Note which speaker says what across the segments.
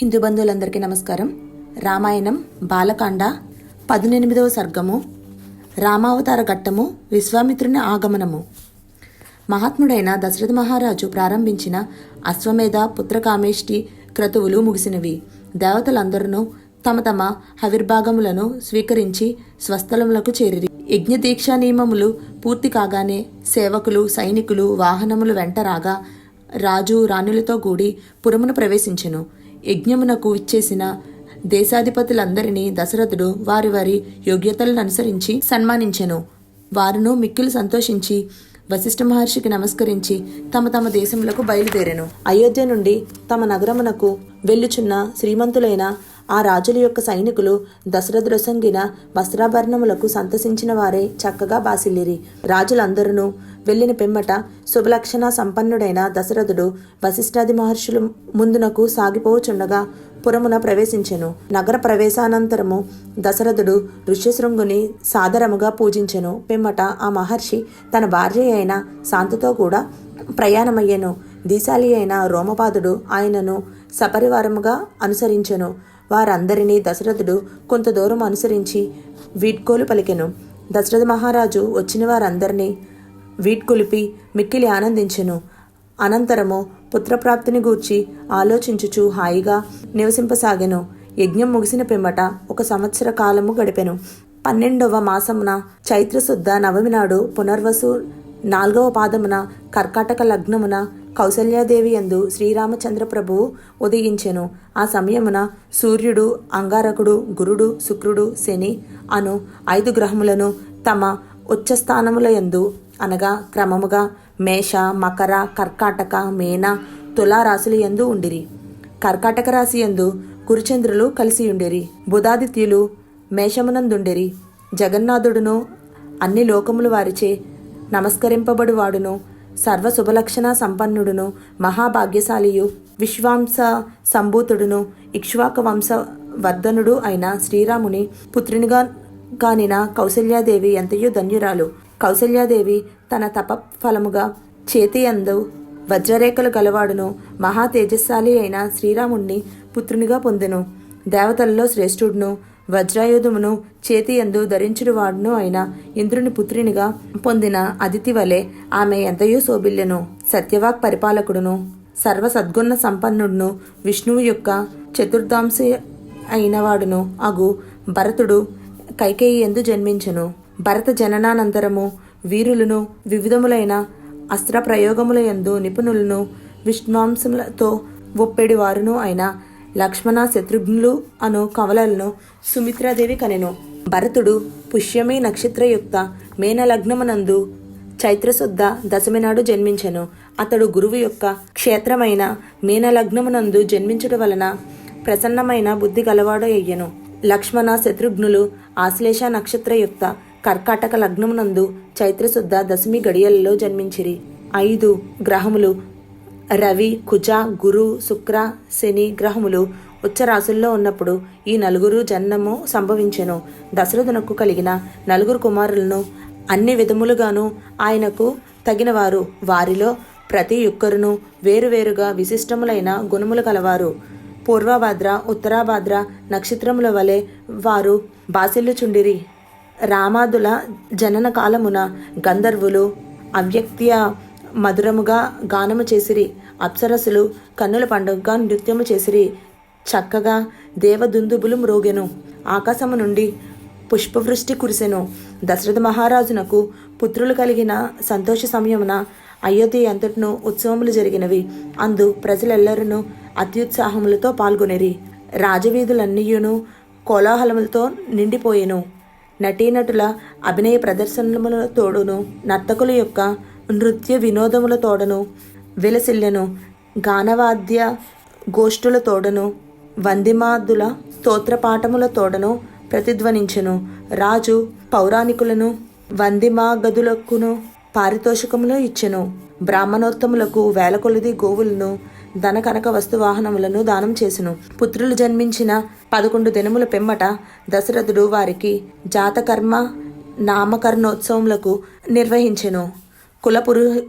Speaker 1: హిందూ బంధువులందరికీ నమస్కారం. రామాయణం బాలకాండ పదునెనిమిదవ సర్గము రామావతార ఘట్టము విశ్వామిత్రుని ఆగమనము. మహాత్ముడైన దశరథ మహారాజు ప్రారంభించిన అశ్వమేధ పుత్రకామేష్టి క్రతువులు ముగిసినవి. దేవతలందరూ తమ తమ హవిర్భాగములను స్వీకరించి స్వస్థలములకు చేరిరి. యజ్ఞ దీక్షా నియమములు పూర్తి కాగానే సేవకులు సైనికులు వాహనములు వెంట రాగా రాజు రాణులతో కూడి పురమును ప్రవేశించెను. యజ్ఞమునకు ఇచ్చేసిన దేశాధిపతులందరినీ దశరథుడు వారి వారి యోగ్యతలను అనుసరించి సన్మానించెను. వారును మిక్కిలు సంతోషించి వశిష్ఠ మహర్షికి నమస్కరించి తమ తమ దేశములకు బయలుదేరెను. అయోధ్య నుండి తమ నగరమునకు వెళ్ళుచున్న శ్రీమంతులైన ఆ రాజుల యొక్క సైనికులు దశరథురసంగిన వస్త్రాభరణములకు సంతసించిన వారే చక్కగా బాసిల్లిరి. రాజులందరూ వెళ్ళిన పిమ్మట శుభలక్షణ సంపన్నుడైన దశరథుడు వశిష్ఠాది మహర్షులు ముందునకు సాగిపోచుండగా పురమున ప్రవేశించెను. నగర ప్రవేశానంతరము దశరథుడు ఋష్యశృంగుని సాదరముగా పూజించెను. పిమ్మట ఆ మహర్షి తన భార్య అయిన శాంతతో కూడా ప్రయాణమయ్యెను. దీశాలి అయిన రోమపాదుడు ఆయనను సపరివారముగా అనుసరించెను. వారందరినీ దశరథుడు కొంత దూరం అనుసరించి వీడ్కోలు పలికెను. దశరథ మహారాజు వచ్చిన వారందరినీ వీడ్కొలిపి మిక్కిలి ఆనందించెను. అనంతరము పుత్రప్రాప్తిని గూర్చి ఆలోచించుచు హాయిగా నివసింపసాగెను. యజ్ఞం ముగిసిన పిమ్మట ఒక సంవత్సర కాలము గడిపెను. పన్నెండవ మాసమున చైత్రశుద్ధ నవమి నాడు పునర్వసు నాల్గవ పాదమున కర్కాటక లగ్నమున కౌసల్యాదేవి ఎందు శ్రీరామచంద్ర ప్రభువు ఉదయించెను. ఆ సమయమున సూర్యుడు అంగారకుడు గురుడు శుక్రుడు శని అను ఐదు గ్రహములను తమ ఉచ్చస్థానముల యందు అనగా క్రమముగా మేష మకర కర్కాటక మేన తులా రాశుల యందు ఉండిరి. కర్కాటక రాశి యందు గురుచంద్రులు కలిసి ఉండిరి. బుధాదిత్యులు మేషమునందుండిరి. జగన్నాథుడును అన్ని లోకములు వారిచే నమస్కరింపబడువాడును. సర్వ శుభలక్షణ సంపన్నుడును మహాభాగ్యశాలియు విశ్వాంస సంభూతుడును ఇక్ష్వాక వంశ వర్ధనుడు అయిన శ్రీరాముని పుత్రునిగా కానిన కౌశల్యాదేవి ఎంతయో ధన్యురాలు. కౌసల్యాదేవి తన తప ఫలముగా చేతి అందు వజ్రరేఖలు గలవాడును. మహా తేజస్శాలి అయిన శ్రీరాముణ్ణి పుత్రునిగా పొందెను. దేవతలలో శ్రేష్ఠుడును వజ్రాయుధమును చేతి ఎందు ధరించుడువాడును అయిన ఇంద్రుని పుత్రినిగా పొందిన అదితి వలె ఆమె ఎంతయో శోభిల్యను సత్యవాక్ పరిపాలకుడును సర్వ సద్గుణ సంపన్నుడును విష్ణువు యొక్క చతుర్దాంశ అయినవాడును. అగు భరతుడు కైకేయి ఎందు జన్మించెను. భరత జననానంతరము వీరులను వివిధములైన అస్త్ర ప్రయోగముల యందు నిపుణులను విష్ణాంశములతో ఒప్పెడి వారును అయిన లక్ష్మణ శత్రుఘ్నులు అను కవలలను సుమిత్రాదేవి కనెను. భరతుడు పుష్యమి నక్షత్రయుక్త మేనలగ్నమునందు చైత్రశుద్ధ దశమి నాడు జన్మించెను. అతడు గురువు యొక్క క్షేత్రమైన మీనలగ్నమునందు జన్మించుట వలన ప్రసన్నమైన బుద్ధి గలవాడు అయ్యెను లక్ష్మణ శత్రుఘ్నులు ఆశ్లేష నక్షత్రయుక్త కర్కాటక లగ్నమునందు చైత్రశుద్ధ దశమి గడియలలో జన్మించిరి. ఐదు గ్రహములు రవి కుజ గురు శుక్ర శని గ్రహములు ఉచ్చరాశుల్లో ఉన్నప్పుడు ఈ నలుగురు జన్మము సంభవించెను. దశరథునకు కలిగిన నలుగురు కుమారులను అన్ని విధములుగాను ఆయనకు తగినవారు. వారిలో ప్రతి ఒక్కరును వేరువేరుగా విశిష్టములైన గుణములు కలవారు. పూర్వభాద్ర ఉత్తరాభాద్ర నక్షత్రముల వలె వారు బాసిల్లుచుండిరి. రామాదుల జనన కాలమున గంధర్వులు అవ్యక్త్య మధురముగా గానము చేసిరి. అప్సరసులు కన్నుల పండుగగా నృత్యము చేసిరి. చక్కగా దేవదుందుబులు మ్రోగెను. ఆకాశము నుండి పుష్పవృష్టి కురిసెను. దశరథ మహారాజునకు పుత్రులు కలిగిన సంతోష సమయమున అయోధ్య అంతటిను ఉత్సవములు జరిగినవి. అందు ప్రజలెల్లరూ అత్యుత్సాహములతో పాల్గొనిరి. రాజవీధులన్నీయును కోలాహలములతో నిండిపోయెను. నటీనటుల అభినయ ప్రదర్శనముల తోడును నర్తకుల యొక్క నృత్య వినోదముల తోడను విలసిల్లెను గానవాద్య గోష్ఠుల తోడను వందిమాదుల స్తోత్రపాఠముల తోడను ప్రతిధ్వనించెను. రాజు పౌరాణికులను వందిమాగదులకును పారితోషికములు ఇచ్చెను. బ్రాహ్మణోత్తములకు వేల కొలది గోవులను ధన కనక వస్తు వాహనములను దానం చేసెను. పుత్రులు జన్మించిన పదకొండు దినముల పెమ్మట దశరథుడు వారికి జాతకర్మ నామకరణోత్సవములకు నిర్వహించెను. కుల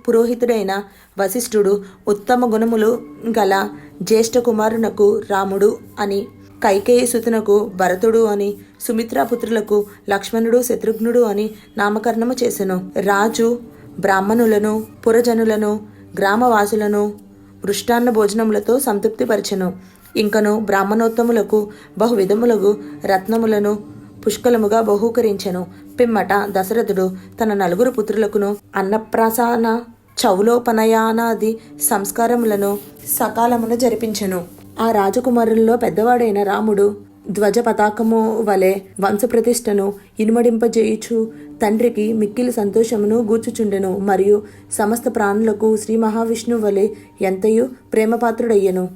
Speaker 1: పురోహితుడైన వశిష్ఠుడు ఉత్తమ గుణములు గల జ్యేష్ఠ కుమారునకు రాముడు అని కైకేయి సుతునకు భరతుడు అని సుమిత్రాపుత్రులకు లక్ష్మణుడు శత్రుఘ్నుడు అని నామకరణము చేసెను. రాజు బ్రాహ్మణులను పురజనులను గ్రామవాసులను మృష్టాన్న భోజనములతో సంతృప్తిపరచెను ఇంకను బ్రాహ్మణోత్తములకు బహువిధములకు రత్నములను పుష్కలముగా బహూకరించెను. పిమ్మట దశరథుడు తన నలుగురు పుత్రులకును అన్నప్రాసాన చౌలోపనయానాది సంస్కారములను సకాలమున జరిపించెను. ఆ రాజకుమారుల్లో పెద్దవాడైన రాముడు ధ్వజ పతాకము వలె వంశప్రతిష్టను ఇనుమడింపజేయుచు. తండ్రికి మిక్కిలి సంతోషమును గూర్చుచుండెను మరియు సమస్త ప్రాణులకు శ్రీ మహావిష్ణువు వలె ఎంతయు ప్రేమపాత్రుడయ్యను.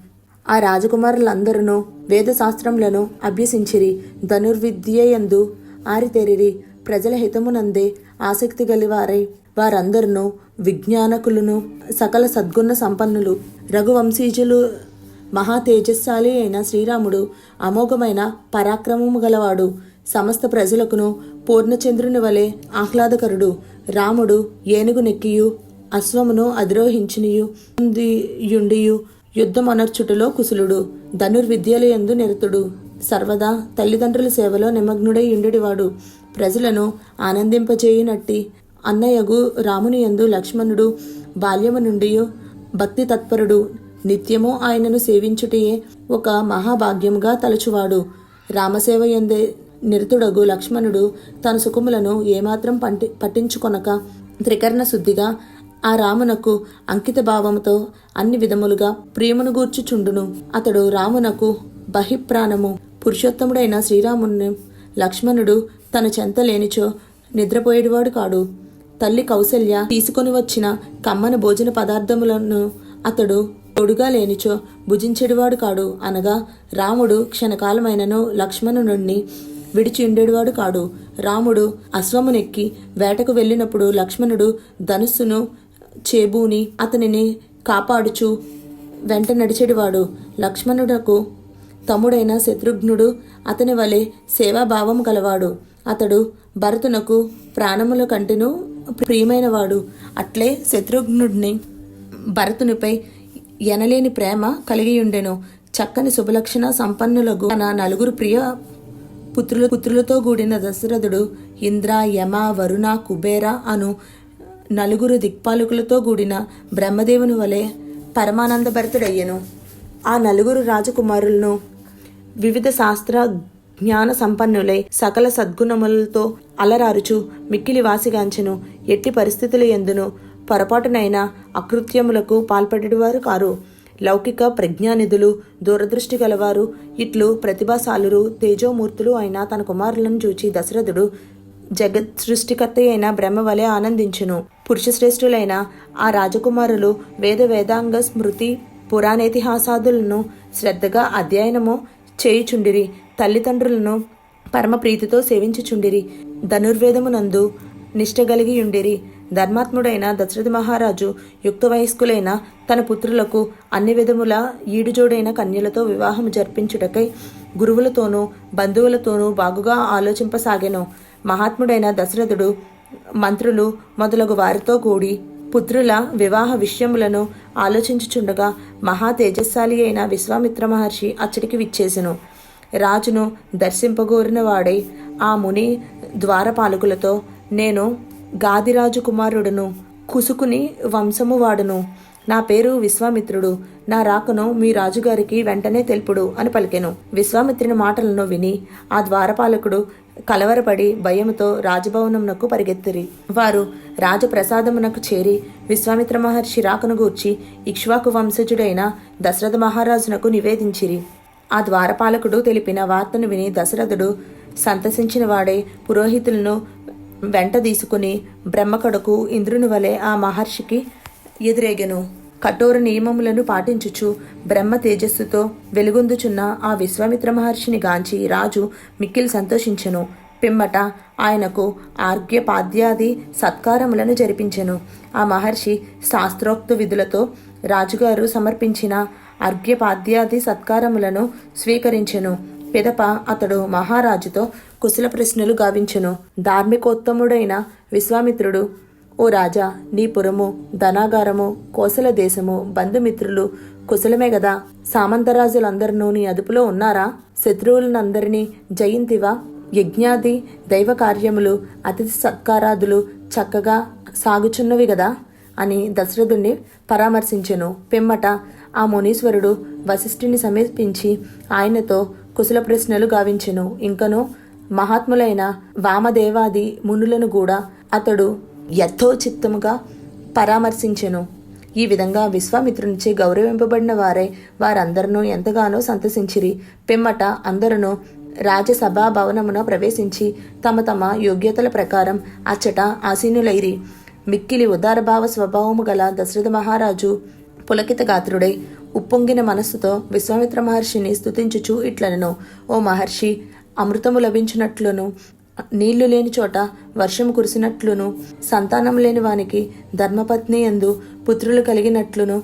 Speaker 1: ఆ రాజకుమారులందరూ వేదశాస్త్రములను అభ్యసించిరి. ధనుర్విద్యయందు ఆరితేరిరి. ప్రజల హితమునందే ఆసక్తి గలివారై వారందరును విజ్ఞానకులను సకల సద్గుణ సంపన్నులు రఘువంశీజులు మహా తేజస్శాలి అయిన శ్రీరాముడు అమోఘమైన పరాక్రమము గలవాడు. సమస్త ప్రజలకును పూర్ణచంద్రుని వలె ఆహ్లాదకరుడు. రాముడు ఏనుగు నెక్కియు అశ్వమును అధిరోహించినియు యుండియు యుద్ధమనర్చుటలో కుశలుడు ధనుర్విద్యలు యందు నిరతుడు. సర్వదా తల్లిదండ్రుల సేవలో నిమగ్నుడై ఉండేవాడు ప్రజలను ఆనందింపచేయునట్టి అన్నయ్యగు రాముని యందు లక్ష్మణుడు బాల్యము నుండి భక్తి తత్పరుడు నిత్యము ఆయనను సేవించుటయే ఒక మహాభాగ్యముగా తలచువాడు. రామసేవ ఎందే నిరతుడగు లక్ష్మణుడు తన సుఖములను ఏమాత్రం పంటి పట్టించుకొనక త్రికరణ శుద్ధిగా ఆ రామునకు అంకిత భావముతో అన్ని విధములుగా ప్రేమను గూర్చుచుండును. అతడు రామునకు బహిప్రాణము. పురుషోత్తముడైన శ్రీరాముని లక్ష్మణుడు తన చెంత లేనిచో నిద్రపోయేటివాడు కాడు. తల్లి కౌశల్య తీసుకొని వచ్చిన కమ్మని భోజన పదార్థములను అతడు తోడుగా లేనిచో భుజించెడివాడు కాడు. అనగా రాముడు క్షణకాలమైనను లక్ష్మణుని విడిచి ఉండేవాడు కాడు. రాముడు అశ్వమునెక్కి వేటకు వెళ్ళినప్పుడు లక్ష్మణుడు ధనుస్సును చేబూని అతనిని కాపాడుచు వెంట నడిచేడివాడు. లక్ష్మణుడకు తమ్ముడైన శత్రుఘ్నుడు అతని వలె సేవాభావం గలవాడు. అతడు భరతునకు ప్రాణముల కంటెను ప్రియమైనవాడు. అట్లే శత్రుఘ్నుడిని భరతునిపై ఎనలేని ప్రేమ కలిగియుండెను. చక్కని శుభలక్షణ సంపన్నులకు తన నలుగురు ప్రియ పుత్రుల పుత్రులతో కూడిన దశరథుడు ఇంద్ర యమ వరుణ కుబేర అను నలుగురు దిక్పాలకులతో కూడిన బ్రహ్మదేవుని వలె పరమానందభరితుడయ్యెను. ఆ నలుగురు రాజకుమారులను వివిధ శాస్త్ర జ్ఞాన సంపన్నులై సకల సద్గుణములతో అలరారుచు మిక్కిలి వాసిగాంచెను ఎట్టి పరిస్థితులు ఎందును? పొరపాటునైనా అకృత్యములకు పాల్పడేవారు కారు. లౌకిక ప్రజ్ఞానిధులు దూరదృష్టి గలవారు ఇట్లు ప్రతిభాశాలురు తేజోమూర్తులు అయిన తన కుమారులను చూచి దశరథుడు జగత్ సృష్టికర్త అయిన బ్రహ్మ వలె ఆనందించును. పురుషశ్రేష్ఠులైన ఆ రాజకుమారులు వేద వేదాంగ స్మృతి పురాణేతిహాసాదులను శ్రద్ధగా అధ్యయనము చేయుచుండిరి. తల్లిదండ్రులను పరమ ప్రీతితో సేవించుచుండిరి. ధనుర్వేదమునందు నిష్ట కలిగి ఉండిరి ధర్మాత్ముడైన దశరథ మహారాజు యుక్త వయస్కులైన తన పుత్రులకు అన్ని విధముల ఈడుజోడైన కన్యలతో వివాహం జరిపించుటకై గురువులతోనూ బంధువులతోనూ బాగుగా ఆలోచింపసాగెను. మహాత్ముడైన దశరథుడు మంత్రులు మొదలగు వారితో కూడి పుత్రుల వివాహ విషయములను ఆలోచించుచుండగా మహా తేజస్శాలి అయిన విశ్వామిత్ర మహర్షి అచ్చడికి విచ్చేసెను. రాజును దర్శింపగోరిన వాడై ఆ ముని ద్వారపాలకులతో నేను గాదిరాజు కుమారుడును కుసుకుని వంశము వాడును. నా పేరు విశ్వామిత్రుడు నా రాకను మీ రాజుగారికి వెంటనే తెలుపుడు అని పలికెను. విశ్వామిత్రుని మాటలను విని ఆ ద్వారపాలకుడు కలవరపడి భయముతో రాజభవనమునకు పరిగెత్తిరి. వారు రాజప్రసాదమునకు చేరి విశ్వామిత్ర మహర్షి రాకను గూర్చి ఇక్ష్వాకు వంశజుడైన దశరథ మహారాజునకు నివేదించిరి. ఆ ద్వారపాలకుడు తెలిపిన వార్తను విని దశరథుడు సంతసించిన వాడే పురోహితులను వెంట తీసుకుని బ్రహ్మకడకు ఇంద్రుని వలె ఆ మహర్షికి ఎదురేగెను. కఠోర నియమములను పాటించుచు బ్రహ్మ తేజస్సుతో వెలుగొందుచున్న ఆ విశ్వామిత్ర మహర్షిని గాంచి రాజు మిక్కిలి సంతోషించెను. పిమ్మట ఆయనకు ఆర్ఘ్యపాద్యాది సత్కారములను జరిపించెను. ఆ మహర్షి శాస్త్రోక్త విధులతో రాజుగారు సమర్పించిన అర్ఘ్యపాద్యాది సత్కారములను స్వీకరించెను. పిదప అతడు మహారాజుతో కుశల ప్రశ్నలు గావించెను. ధార్మికోత్తముడైన విశ్వామిత్రుడు ఓ రాజా నీ పురము ధనాగారము కోసల దేశము బంధుమిత్రులు కుశలమే గదా. సామంతరాజులందరినూ నీ అదుపులో ఉన్నారా? శత్రువులనందరినీ జయింతివా? యజ్ఞాది దైవ కార్యములు అతిథి సత్కారాదులు చక్కగా సాగుచున్నవి గదా? అని దశరథుణ్ణి పరామర్శించెను. పిమ్మట ఆ మునీశ్వరుడు వశిష్ఠుని సమీపించి ఆయనతో కుశల ప్రశ్నలు గావించెను. ఇంకనూ మహాత్ములైన వామదేవాది మునులను కూడా అతడు యథోచిత్తముగా పరామర్శించెను. ఈ విధంగా విశ్వామిత్రునిచే గౌరవింపబడిన వారే వారందరినూ ఎంతగానో సంతసించిరి. పిమ్మట అందరూ రాజసభా భవనమున ప్రవేశించి తమ తమ యోగ్యతల ప్రకారం అచ్చట ఆసీనులైరి. మిక్కిలి ఉదారభావ స్వభావము గల దశరథ మహారాజు పులకిత గాత్రుడై ఉప్పొంగిన మనస్సుతో విశ్వామిత్ర మహర్షిని స్తుతించుచు ఇట్లనను. ఓ మహర్షి అమృతము లభించినట్లును నీళ్ళు లేని చోట వర్షం కురిసినట్లును సంతానం లేని వానికి ధర్మపత్ని ఎందు పుత్రులు కలిగినట్లును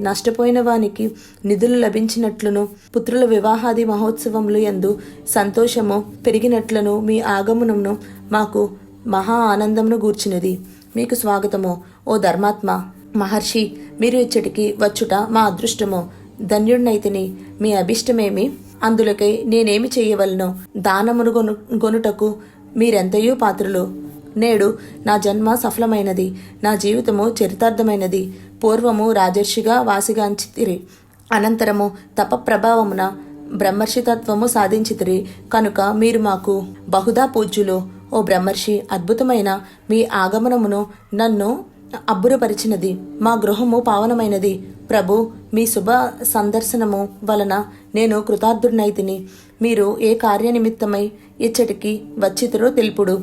Speaker 1: నష్టపోయిన వానికి నిధులు లభించినట్లును పుత్రుల వివాహాది మహోత్సవములు ఎందు సంతోషము పెరిగినట్లను మీ ఆగమనమును మాకు మహా ఆనందమును గూర్చినది. మీకు స్వాగతము. ఓ ధర్మాత్మ మహర్షి మీరు ఇచ్చటికి వచ్చుట మా అదృష్టము. ధన్యుడినైతిని. మీ అభిష్టమేమి? అందులకై నేనేమి చేయవలను? దానమును గొను గొనుటకు మీరెంతయో పాత్రులు. నేడు నా జన్మ సఫలమైనది. నా జీవితము చరితార్థమైనది. పూర్వము రాజర్షిగా వాసిగాంచితిరి. అనంతరము తప ప్రభావమున బ్రహ్మర్షితత్వము సాధించితిరి. కనుక మీరు మాకు బహుదా పూజ్యులు. ఓ బ్రహ్మర్షి అద్భుతమైన మీ ఆగమనమును నన్ను అబ్బురపరిచినది. మా గృహము పావనమైనది. ప్రభు మీ శుభ సందర్శనము వలన నేను కృతార్థుడినైతిని. మీరు ఏ కార్యనిమిత్తమై ఇచ్చటికి వచ్చితురో తెలుపుడు.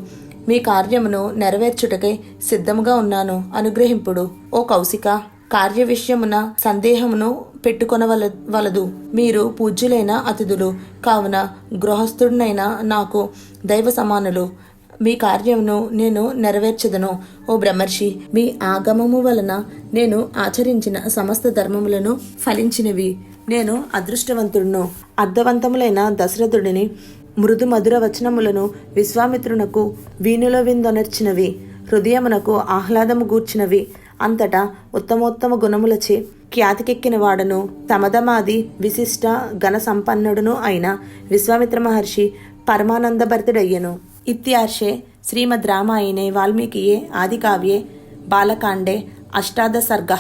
Speaker 1: మీ కార్యమును నెరవేర్చుటకై సిద్ధముగా ఉన్నాను. అనుగ్రహింపుడు. ఓ కౌశిక కార్య విషయమున సందేహమును పెట్టుకొనవల వలదు మీరు పూజ్యులైన అతిథులు. కావున గృహస్థుడినైన నాకు దైవ సమానులు మీ కార్యమును నేను నెరవేర్చదను ఓ బ్రహ్మర్షి. మీ ఆగమము వలన నేను ఆచరించిన సమస్త ధర్మములను ఫలించినవి. నేను అదృష్టవంతుడును. అర్థవంతములైన దశరథుడిని మృదు మధుర వచనములను విశ్వామిత్రునకు వీణుల విందొనర్చినవి. హృదయమునకు ఆహ్లాదము గూర్చినవి. అంతటా ఉత్తమోత్తమ గుణములచే ఖ్యాతికెక్కిన వాడను. తమదమాది విశిష్ట ఘన సంపన్నుడును అయిన విశ్వామిత్ర మహర్షి పరమానందభరితుడయ్యను. ఇత్యార్షే శ్రీమద్ రామాయణే వాల్మీకియే ఆదికావ్యే బాలకాండే అష్టాదసర్గ